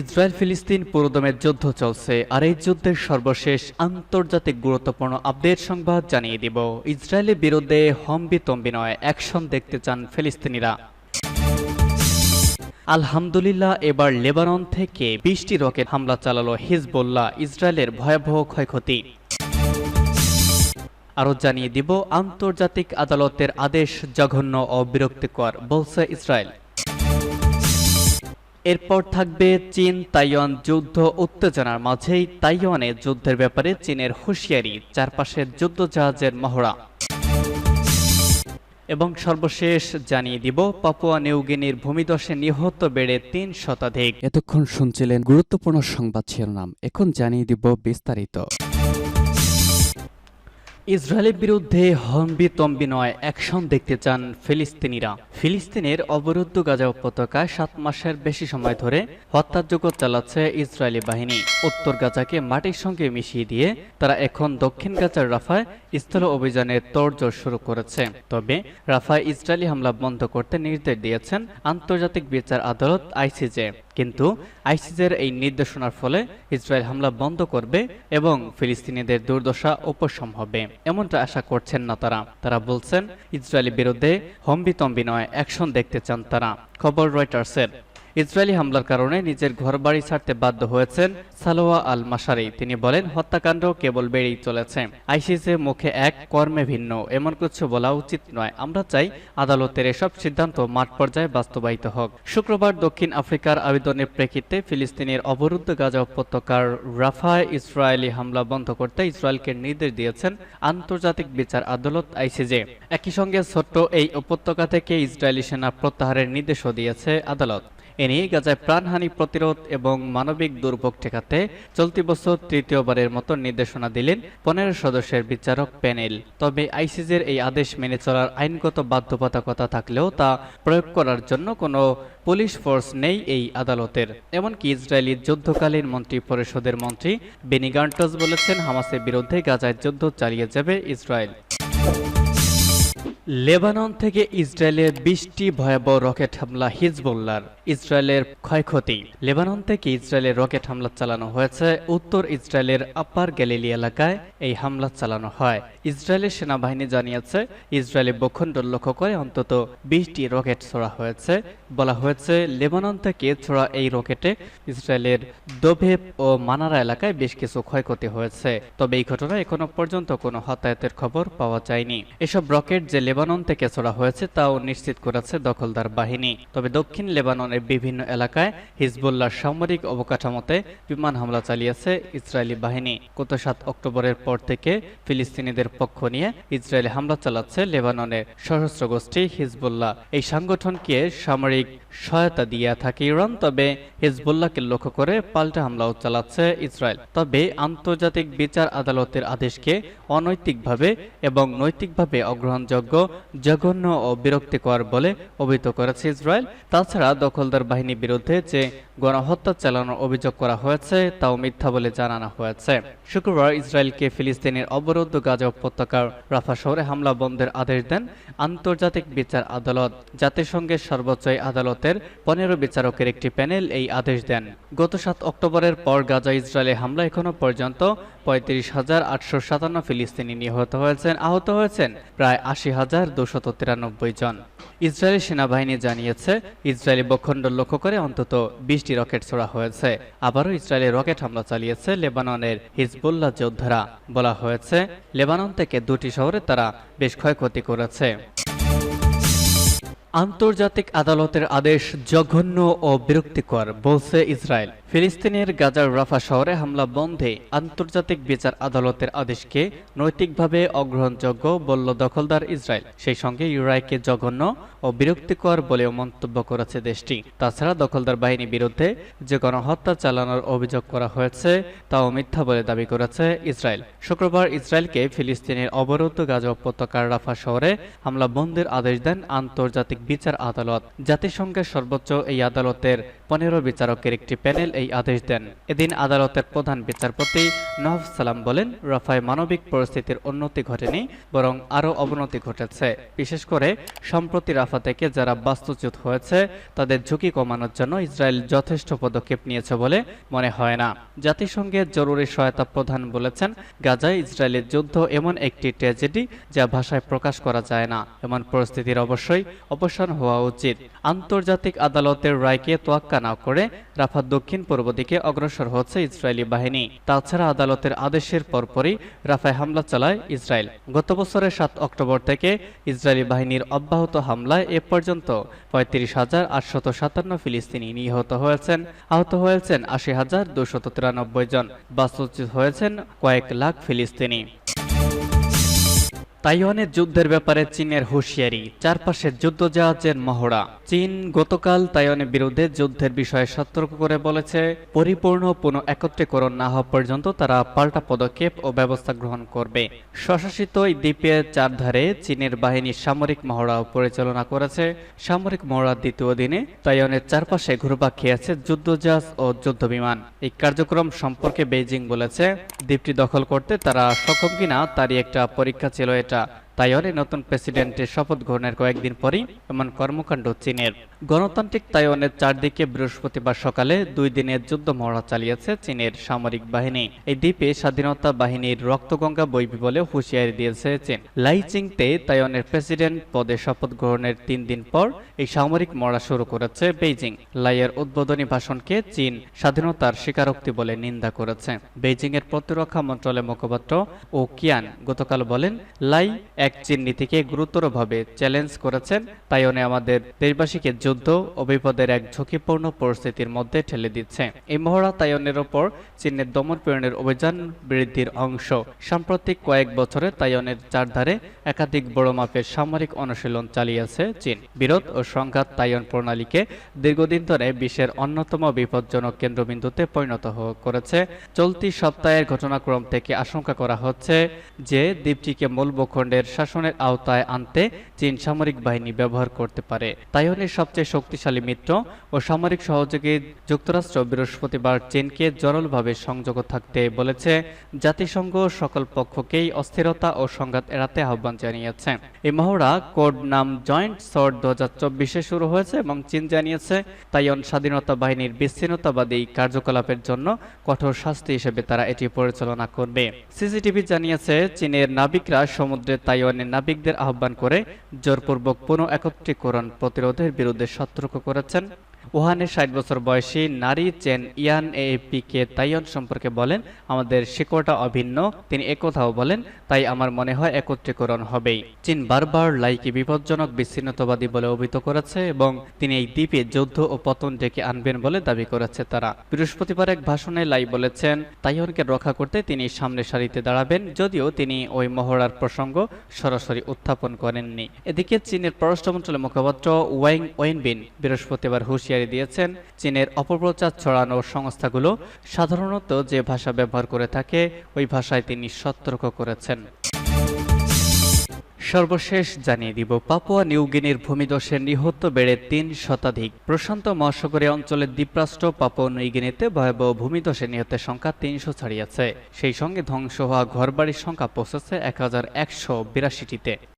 Israel ফিলিস্তিন পুরোদমের যুদ্ধ চলছে, আর এই যুদ্ধের সর্বশেষ আন্তর্জাতিক গুরুত্বপূর্ণ আপডেট সংবাদ জানিয়ে দিব। ইসরায়েলের বিরুদ্ধে হম্বি তম্বি নয়, অ্যাকশন দেখতে চান ফিলিস্তিনিরা। আলহামদুলিল্লাহ, এবার লেবানন থেকে বিশটি রকেট হামলা চালালো হিজবুল্লাহ, ইসরায়েলের ভয়াবহ ক্ষয়ক্ষতি। আরও জানিয়ে দিব, আন্তর্জাতিক আদালতের আদেশ জঘন্য ও বিরক্তিকর, বলছে ইসরায়েল। এরপর থাকবে চীন, তাইওয়ান যুদ্ধ, উত্তেজনার মাঝেই তাইওয়ানে যুদ্ধের ব্যাপারে চীনের হুঁশিয়ারি চারপাশে যুদ্ধ জাহাজের মহড়া। এবং সর্বশেষ জানিয়ে দিব, পাপুয়া নিউগিনির ভূমিদশে নিহত বেড়ে তিন শতাধিক। এতক্ষণ শুনছিলেন গুরুত্বপূর্ণ সংবাদ শিরোনাম। এখন জানিয়ে দিব বিস্তারিত। ইসরায়েলের বিরুদ্ধে হম্বি তম্বি নয়, অ্যাকশন দেখতে চান ফিলিস্তিনিরা। ফিলিস্তিনের অবরুদ্ধ গাজা উপত্যকায় সাত মাসের বেশি সময় ধরে হত্যাযোগ্য চালাচ্ছে ইসরায়েলি বাহিনী। উত্তর গাজাকে মাটির সঙ্গে মিশিয়ে দিয়ে তারা এখন দক্ষিণ গাজার রাফায় স্থল অভিযানের তোড়জোড় শুরু করেছে। তবে রাফায় ইসরায়েলি হামলা বন্ধ করতে নির্দেশ দিয়েছেন আন্তর্জাতিক বিচার আদালত আইসিজে। কিন্তু আইসিসের এই নির্দেশনার ফলে ইসরায়েল হামলা বন্ধ করবে এবং ফিলিস্তিনিদের দুর্দশা উপশম হবে। এমনটা আশা করছেন না তারা। তারা বলছেন, ইসরায়েলের বিরুদ্ধে হম্বিতম্বি নয়, অ্যাকশন দেখতে চান তারা। খবর রয়টার্সের। ইসরায়েলি হামলার কারণে নিজের ঘরবাড়ি ছাড়তে বাধ্য হয়েছেন সালোয়া আল মাসারি তিনি বলেন, হত্যাকাণ্ড কেবল বেড়েই চলেছে। আইসিসে মুখে এক কর্মে ভিন্ন। এমন কিছু বলা উচিত নয়। আমরা চাই আদালতের এসব সিদ্ধান্ত মাঠ পর্যায়ে বাস্তবায়িত হোক। শুক্রবার দক্ষিণ আফ্রিকার আবেদনের প্রেক্ষিতে ফিলিস্তিনের অবরুদ্ধ গাজা উপত্যকার রাফায় ইসরায়েলি হামলা বন্ধ করতে ইসরায়েলকে নির্দেশ দিয়েছেন আন্তর্জাতিক বিচার আদালত আইসিজে। একই সঙ্গে ছোট্ট এই উপত্যকা থেকে ইসরায়েলি সেনা প্রত্যাহারের নির্দেশও দিয়েছে আদালত। এ নিয়ে গাজায় প্রাণহানি প্রতিরোধ এবং মানবিক দুর্ভোগ ঠেকাতে চলতি বছর তৃতীয়বারের মতো নির্দেশনা দিলেন পনেরো সদস্যের বিচারক প্যানেল। তবে আইসিজের এই আদেশ মেনে চলার আইনগত বাধ্যবাধকতা থাকলেও তা প্রয়োগ করার জন্য কোনো পুলিশ ফোর্স নেই এই আদালতের। এমনকি ইসরায়েলি যুদ্ধকালীন মন্ত্রী পরিষদের মন্ত্রী বেনি গান্টস বলেছেন, হামাসের বিরুদ্ধে গাজায় যুদ্ধ চালিয়ে যাবে ইসরায়েল। লেবানন থেকে ইসরায়েলের বিশটি ভয়াবহ রকেট হামলা হিজবুল্লার ইসরায়েলের ক্ষয়ক্ষতি। লেবানন থেকে ইসরায়েলের রকেট হামলা চালানো হয়েছে উত্তর ইসরায়েলের আপার গ্যালিলি এলাকায় এই হামলা চালানো হয়। ইসরায়েলের সেনাবাহিনী জানিয়েছে, ইসরায়েলি ভূখণ্ড লক্ষ্য করে অন্তত বিশটি রকেট ছোড়া হয়েছে। বলা হয়েছে, লেবানন থেকে ছোড়া এই রকেটে ইসরায়েলের দোভেব ও মানারা এলাকায় বেশ কিছু ক্ষয়ক্ষতি হয়েছে। তবে এই ঘটনায় এখনও পর্যন্ত কোনো হতাহতের খবর পাওয়া যায়নি। এসব রকেট যে লেবানন থেকে ছোড়া হয়েছে তাও নিশ্চিত করেছে দখলদার বাহিনী। তবে দক্ষিণ লেবাননের বিভিন্ন এলাকায় হিজবুল্লাহ সামরিক অবকাঠামোতে বিমান হামলা চালিয়েছে ইসরায়েলি বাহিনী। গত সাত অক্টোবরের পর থেকে ফিলিস্তিনিদের পক্ষ নিয়ে ইসরায়েলি হামলা চালাচ্ছে লেবাননের সশস্ত্র গোষ্ঠী হিজবুল্লাহ। এই সংগঠনকে সামরিক সহায়তা দিয়ে থাকে ইরান, তবে হিজবুল্লাহকে লক্ষ্য করে পাল্টা হামলাও চালাচ্ছে ইসরায়েল। তবে আন্তর্জাতিক বিচার আদালতের আদেশকে অনৈতিকভাবে এবং নৈতিকভাবে অগ্রহণযোগ্য জঘন্য ও বিরক্তিকর বলে অভিহিত করেছে ইসরায়েল। তাছাড়া দখলদার বাহিনীর বিরুদ্ধে যে গণহত্যা চালানোর অভিযোগ করা হয়েছে, তাও মিথ্যা বলে জানানো হয়েছে। শুক্রবার ইসরায়েলকে ফিলিস্তিনের অবরুদ্ধ গাজা উপত্যকার রাফা শহরে হামলা বন্ধের আদেশ দেন আন্তর্জাতিক বিচার আদালত। জাতিসংঘের সর্বোচ্চ আদালতের পনেরো বিচারকের একটি প্যানেল এই আদেশ দেন। গত সাত অক্টোবরের পর গাজা ইসরায়েলে হামলা এখনও পর্যন্ত পঁয়ত্রিশ হাজার আটশো সাতান্ন ফিলিস্তিনি নিহত হয়েছেন, আহত হয়েছেন প্রায় আশি হাজার দুশত তিরানব্বই জন। ইসরায়েলি সেনাবাহিনী জানিয়েছে, ইসরায়েলি ভূখণ্ড লক্ষ্য করে অন্তত বিশটি রকেট ছোড়া হয়েছে। আবারও ইসরায়েলি রকেট হামলা চালিয়েছে লেবাননের হিজবুল্লাহ যোদ্ধারা। বলা হয়েছে, লেবানন থেকে দুটি শহরে তারা বেশ ক্ষয়ক্ষতি করেছে। আন্তর্জাতিক আদালতের আদেশ জঘন্য ও বিরক্তিকর, বলছে ইসরায়েল। ফিলিস্তিনের গাজার রাফা শহরে হামলা বন্ধে আন্তর্জাতিক বিচার আদালতের আদেশকে নৈতিকভাবে অগ্রহণযোগ্য বলল দখলদার ইসরায়েল। সেই সঙ্গে ইউরাইকে জঘন্য ও বিরক্তিকর বলেও মন্তব্য করেছে দেশটি। তাছাড়া দখলদার বাহিনীর বিরুদ্ধে যে গণহত্যা চালানোর অভিযোগ করা হয়েছে, তাও মিথ্যা বলে দাবি করেছে ইসরায়েল। শুক্রবার ইসরায়েলকে ফিলিস্তিনের অবরুদ্ধ গাজা উপত্যকার রাফা শহরে হামলা বন্ধের আদেশ দেন আন্তর্জাতিক বিচার আদালত। জাতিসংঘের সর্বোচ্চ এই আদালতের পনেরো বিচারকের একটি প্যানেল এই আদেশ দেন। এদিন আদালতের প্রধান বিচারপতি নওয়াব সালাম বলেন, রাফায় মানবিক পরিস্থিতির উন্নতি ঘটেনি, বরং আরও অবনতি ঘটেছে। বিশেষ করে, সম্প্রতি রাফা থেকে যারা বাস্তুচ্যুত হয়েছে, তাদের ঝুঁকি কমানোর জন্য ইসরায়েল যথেষ্ট পদক্ষেপ নিয়েছে বলে মনে হয় না। জাতিসংঘের জরুরি সহায়তা প্রধান বলেছেন, গাজায় ইসরায়েলের যুদ্ধ এমন একটি ট্র্যাজেডি যা ভাষায় প্রকাশ করা যায় না। এমন পরিস্থিতির অবশ্যই অবসান হওয়া উচিত। আন্তর্জাতিক আদালতের রায়কে তোয়াক্কা না করে রাফার দক্ষিণ পূর্ব দিকে অগ্রসর হচ্ছে ইসরায়েলি বাহিনী। তাছাড়া আদালতের আদেশের পরপরই রাফায় হামলা চালায় ইসরায়েল। গত বছরের সাত অক্টোবর থেকে ইসরায়েলি বাহিনীর অব্যাহত হামলায় এ পর্যন্ত পঁয়ত্রিশ হাজার আটশত সাতান্ন ফিলিস্তিনি নিহত হয়েছেন। আহত হয়েছেন আশি হাজার দুশত তিরানব্বই জন। বাস্তুচ্যুত হয়েছেন কয়েক লাখ ফিলিস্তিনি। তাইওয়ানের যুদ্ধের ব্যাপারে চীনের হুঁশিয়ারি চারপাশে যুদ্ধজাহাজের মহড়া। চীন গতকাল তাইওয়ানের বিরুদ্ধে যুদ্ধের বিষয়ে সতর্ক করে বলেছে, পরিপূর্ণ পুনঃ একত্রীকরণ না হওয়া পর্যন্ত তারা পাল্টা পদক্ষেপ ও ব্যবস্থা গ্রহণ করবে। স্বশাসিত এই দ্বীপের চারধারে চীনের বাহিনী সামরিক মহড়াও পরিচালনা করেছে। সামরিক মহড়ার দ্বিতীয় দিনে তাইওয়ানের চারপাশে ঘুরপাক খেয়েছে যুদ্ধজাহাজ ও যুদ্ধবিমান। এই কার্যক্রম সম্পর্কে বেইজিং বলেছে, দ্বীপটি দখল করতে তারা সক্ষম কিনা তারই একটা পরীক্ষা ছিল এটা। Yeah. তাইওয়ানে নতুন প্রেসিডেন্টের শপথ গ্রহণের কয়েকদিন পরই এমন কর্মকাণ্ড চীনের। গণতান্ত্রিক তাইওয়ানের চারদিকে বৃহস্পতিবার সকালে দুই দিনের যুদ্ধ মহড়া চালিয়েছে চীনের সামরিক বাহিনী। এই দ্বীপে স্বাধীনতা বাহিনীর রক্তগঙ্গা বইবি বলে হুঁশিয়ারি দিয়েছে চীন। লাইচিংতে তাইওয়ানের প্রেসিডেন্ট পদে শপথ গ্রহণের তিন দিন পর এই সামরিক মহড়া শুরু করেছে বেইজিং। লাইয়ের উদ্বোধনী ভাষণকে চীন স্বাধীনতার স্বীকারোক্তি বলে নিন্দা করেছে। বেইজিং এর প্রতিরক্ষা মন্ত্রণালয়ের মুখপাত্র ও কিয়ান গতকাল বলেন, লাই এক চীন নীতিকে গুরুতরভাবে চ্যালেঞ্জ করেছেন তাইওয়ানে আমাদের দেশবাসীকে যুদ্ধ ও বিপদের এক ঝুঁকিপূর্ণ পরিস্থিতির মধ্যে ঠেলে দিচ্ছে। এই মহড়া তাইওয়ানের ওপর চীনের দমন পীড়নের অভিযান বৃদ্ধির অংশ। সাম্প্রতিক কয়েক বছরে তাইওয়ানের চারধারে একাধিক বড় মাপের সামরিক অনুশীলন চালিয়েছে চীন। বিরোধ ও সংঘাত তাইওয়ান প্রণালীকে দীর্ঘদিন ধরে বিশ্বের অন্যতম বিপজ্জনক কেন্দ্রবিন্দুতে পরিণত করেছে। চলতি সপ্তাহের ঘটনাক্রম থেকে আশঙ্কা করা হচ্ছে যে দ্বীপটিকে মূল ভূখণ্ডের শাসনের আওতায় আনতে চীন সামরিক বাহিনী ব্যবহার করতে পারে। তাইওয়ানের সবচেয়ে শক্তিশালী মিত্র ও সামরিক সহযোগী যুক্তরাষ্ট্র বৃহস্পতিবার চীনকে জরলভাবে সংযোগ থাকতে বলেছে। জাতিসংঘ সকল পক্ষকেই অস্থিরতা ও সংঘাত এড়াতে আহ্বান জানিয়েছে। এই মহড়া কোড নাম জয়েন্ট সর্ট দু হাজার চব্বিশে শুরু হয়েছে এবং চীন জানিয়েছে তাইওয়ান স্বাধীনতা বাহিনীর বিচ্ছিন্নতাবাদী কার্যকলাপের জন্য কঠোর শাস্তি হিসেবে তারা এটি পরিচালনা করবে। সিসিটিভি জানিয়েছে, চীনের নাবিকরা সমুদ্রে তাইওয়ানের নাবিকদের আহ্বান করে জোরপূর্বক পুনঃ একত্রীকরণ প্রতিরোধের বিরুদ্ধে সতর্ক করেছেন। ওহানের ষাট বছর বয়সী নারী চেন ইয়ান এপি কে তাইওয়ান সম্পর্কে বলেন, আমাদের শিকড়টা অভিন্ন, তিনি একথাও বলেন, তাই আমার মনে হয় একত্রীকরণ হবেই। চীন বারবার লাইকে বিপজ্জনক, বিচ্ছিন্নতাবাদী বলে অভিহিত করেছে এবং তিনি এই দ্বীপে যুদ্ধ ও পতন ডেকে আনবেন বলে দাবি করেছে তারা। বৃহস্পতিবার এক ভাষণে লাই বলেছেন তাইওয়ানকে রক্ষা করতে তিনি সামনে সারিতে দাঁড়াবেন, যদিও তিনি ওই মহড়ার প্রসঙ্গ সরাসরি উত্থাপন করেননি। এদিকে চীনের পররাষ্ট্র মন্ত্রণালয়ের মুখপাত্র ওয়াইং ওয়েনবিন বৃহস্পতিবার হুঁশিয়ারি দিয়েছেন, চীনের অপপ্রচার ছড়ানোর সংস্থাগুলো সাধারণত যে ভাষা ব্যবহার করে থাকে, ওই ভাষায় তিনি সতর্ক করেছেন। সর্বশেষ জানিয়ে দিব, পাপুয়া নিউগিনির ভূমিধসে নিহত বেড়ে তিন শতাধিক। প্রশান্ত মহাসাগরীয় অঞ্চলের দ্বীপরাষ্ট্র পাপুয়া নিউগিনিতে ভয়াবহ ভূমিধসে নিহতের সংখ্যা তিনশো ছাড়িয়েছে। সেই সঙ্গে ধ্বংস হওয়া ঘরবাড়ির সংখ্যা পৌঁছেছে এক হাজার একশো বিরাশিটিতে।